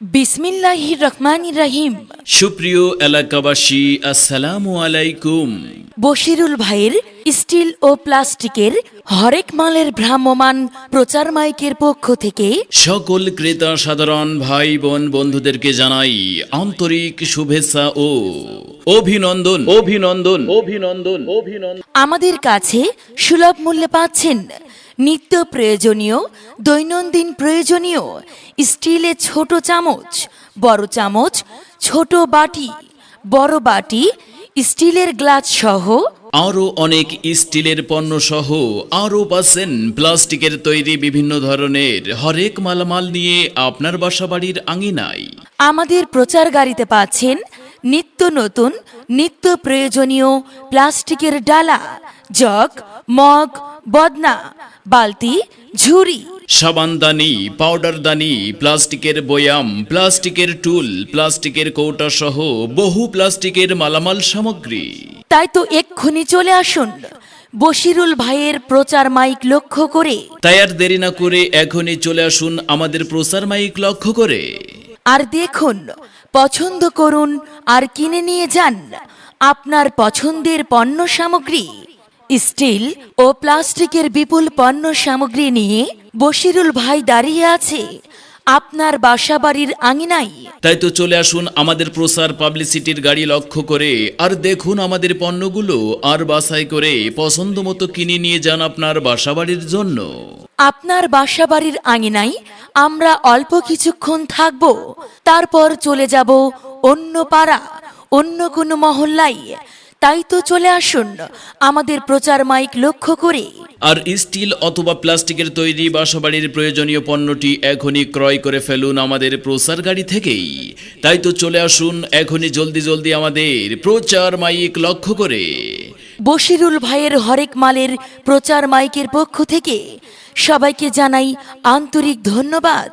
বিসমিল্লাহির রহমান রাহিম। সুপ্রিয় এলাকাবাসী আসসালামু আলাইকুম। বশিরুল ভাইয়ের স্টিল ও প্লাস্টিকের হরেক মালের ভ্রাম্যমান প্রচার মাইকের পক্ষ থেকে সকল ক্রেতা সাধারণ ভাই বোন বন্ধুদেরকে জানাই আন্তরিক শুভেচ্ছা ও অভিনন্দন। অভিনন্দন অভিনন্দন অভিনন্দন। আমাদের কাছে সুলভ মূল্যে পাচ্ছেন নিত্য প্রয়োজনীয় দৈনন্দিন প্রয়োজনীয় স্টিলের ছোট চামচ বড় চামচ ছোট বাটি বড় বাটি স্টিলের গ্লাস সহ আরও অনেক স্টিলের পণ্য সহ আরও পাচ্ছেন প্লাস্টিকের তৈরি বিভিন্ন ধরনের হরেক মালামাল নিয়ে আপনার বাসাবাড়ির আঙিনায়। আমাদের প্রচার গাড়িতে পাচ্ছেন নিত্য নতুন নিত্য প্রয়োজনীয় প্লাস্টিকের ডালা জগ মগ বদনা বালতি ঝুড়ি। সাবানদানি পাউডারদানি প্লাস্টিকের বয়াম প্লাস্টিকের টুল প্লাস্টিকের কৌটা সহ বহু প্লাস্টিকের মালামাল সামগ্রী। তাই তো এক্ষুনি চলে আসুন। বশিরুল ভাইয়ের প্রচার মাইক লক্ষ্য করে। তাই আর দেরি না করে এখনই চলে আসুন আমাদের প্রচার মাইক লক্ষ্য করে। আর দেখুন পছন্দ করুন আর কিনে নিয়ে যান আপনার পছন্দের পণ্য সামগ্রী। স্টিল ও প্লাস্টিকের বিপুল পণ্য সামগ্রী নিয়ে বশিরুল ভাই দাঁড়িয়ে আছে। আপনার বাসাবাড়ির আঙিনায়। তাই তো চলে আসুন আমাদের প্রচার পাবলিসিটির গাড়ি লক্ষ্য করে আর দেখুন আমাদের পণ্যগুলো আর বাছাই করে পছন্দ মতো কিনে নিয়ে যান আপনার বাসা বাড়ির জন্য। আপনার বাসা বাড়ির আঙিনাই আমরা অল্প কিছুক্ষণ থাকব তারপর চলে যাব অন্য পাড়া অন্য কোনো মহল্লায়। তাই তো চলে আসুন আমাদের প্রচার মাইক লক্ষ্য করে। আর স্টিল অথবা প্লাস্টিকের তৈরি বাসাবাড়ির প্রয়োজনীয় পণ্যটি এখনই ক্রয় করে ফেলুন আমাদের প্রচার গাড়ি থেকেই। তাই তো চলে আসুন এখনই জলদি জলদি আমাদের প্রচার মাইক লক্ষ্য করে। বশিরুল ভাইয়ের হরেক মালের প্রচার মাইকের পক্ষ থেকে সবাইকে জানাই আন্তরিক ধন্যবাদ।